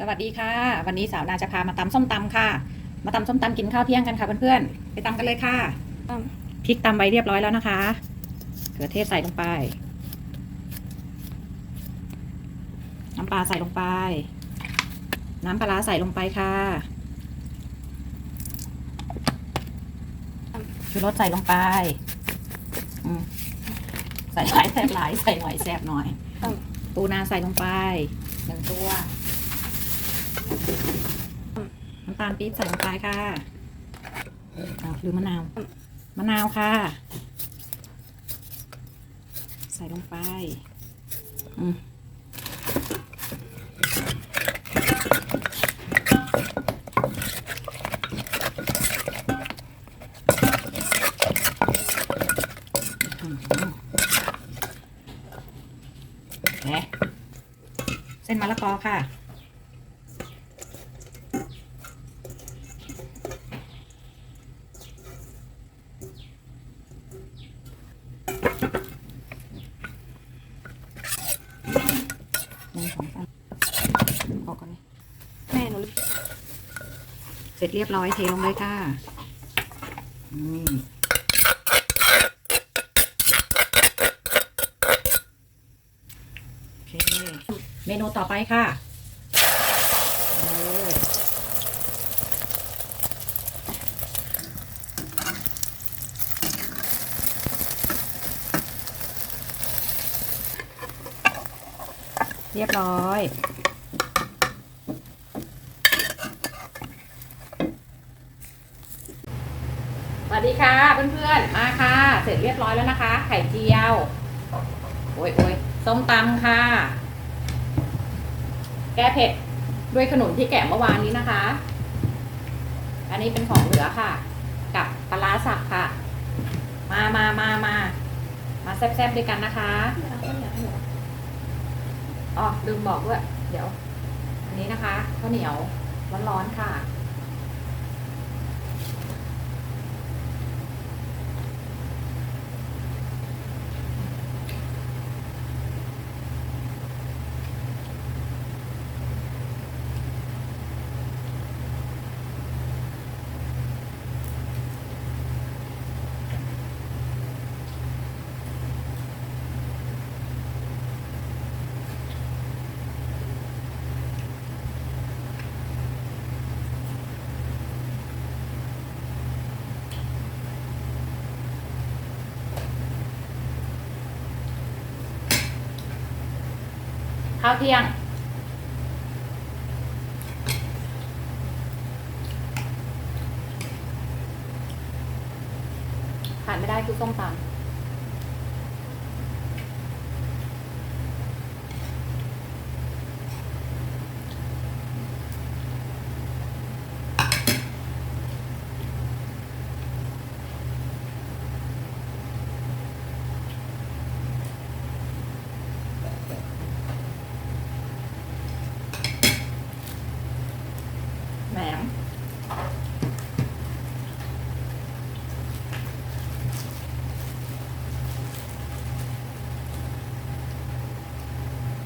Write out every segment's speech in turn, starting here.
สวัสดีค่ะ วันนี้สาวนาจะพามาตำส้มตำค่ะ มาตำส้มตำกินข้าวเที่ยงกันค่ะเพื่อนๆไปตำกันเลยค่ะตพริกตำไว้เรียบร้อยแล้วนะคะเกลือเทศใส่ลงไป น้ำปลาใส่ลงไป น้ำปลาร้าใส่ลงไปค่ะชูรสใส่ลงไปอืมใส่หลายแซ่บหลายใส่หน่อยแซ่บหน่อยำปูนาใส่ลงไปหนึ่งตัว น้ำตาลปี๊บใส่ลงไปค่ะอ้าวหรือมะนาว มะนาวค่ะ ใส่ลงไป อืมอืมแหมเส้นมะละกอค่ะ หนึ่งสองสามพอก่อนเลยแม่หนูเสร็จเรียบร้อยเทลงเลยค่ะอืมโอเคเมนูต่อไปค่ะเอาเลย เรียบร้อย สวัสดีค่ะเพื่อนๆ มาค่ะ เสร็จเรียบร้อยแล้วนะคะ ไข่เจียว โอ้ยโอ้ยส้มตำค่ะ แก้เผ็ดด้วยขนุนที่แกะเมื่อวานนี้นะคะ อันนี้เป็นของเหลือค่ะ กับปลาร้าสับค่ะ มามามามามาแซ่บๆด้วยกันนะคะ อ๋อลืมบอกด้วยเดี๋ยว อันนี้นะคะข้าวเหนียวร้อนๆค่ะ ข้าวเที่ยง ขาดไม่ได้คือส้มตำ แหนม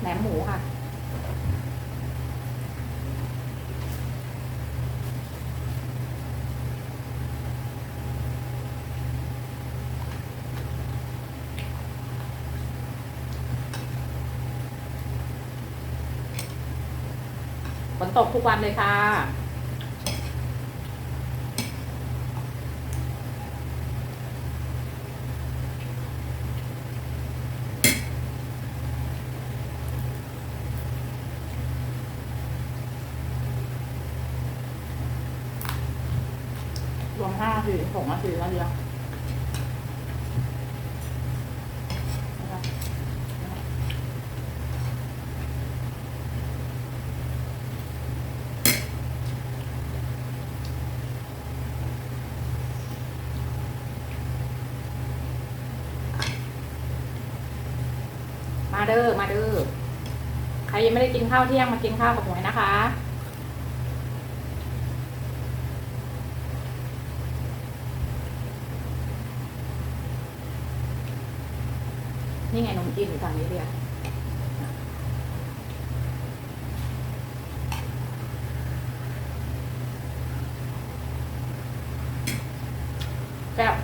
แหนมหมูค่ะฝนตกทุกวันเลยค่ะ ห้านาทีหกนาทีแล้วเดียวนะมาเด้อมาเด้อใครยังไม่ได้กินข้าวเที่ยงมากินข้าวกับหมวยนะคะ นี่ไงนมจีนอยู่ทางนี้เรียกแซ่บ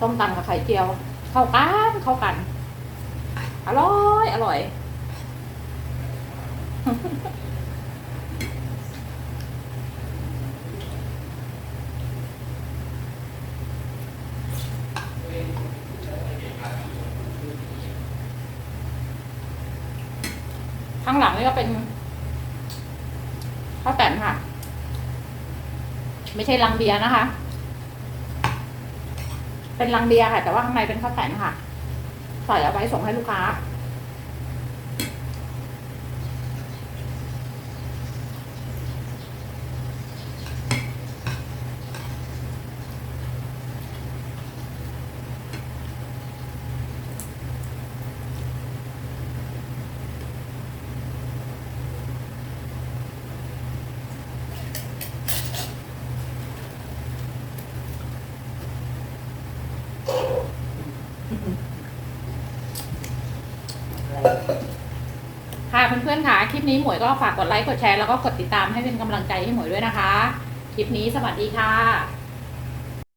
ต้มตัำกับไข่เจียว เข้ากันเข้ากัน อร่อยอร่อย ข้างหลังนี่ก็เป็นข้าวแต่นค่ะ ไม่ใช่ลังเบียร์นะคะ เป็นลังเบียร์ค่ะ แต่ว่าข้างในเป็นข้าวแต่นค่ะ ใส่เอาไว้ส่งให้ลูกค้า ค่ะเพื่อนๆค่ะคลิปนี้หมวยก็ฝากกดไลค์กดแชร์แล้วก็กดติดตามให้เป็นกำลังใจให้หมวยด้วยนะคะ คลิปนี้สวัสดีค่ะ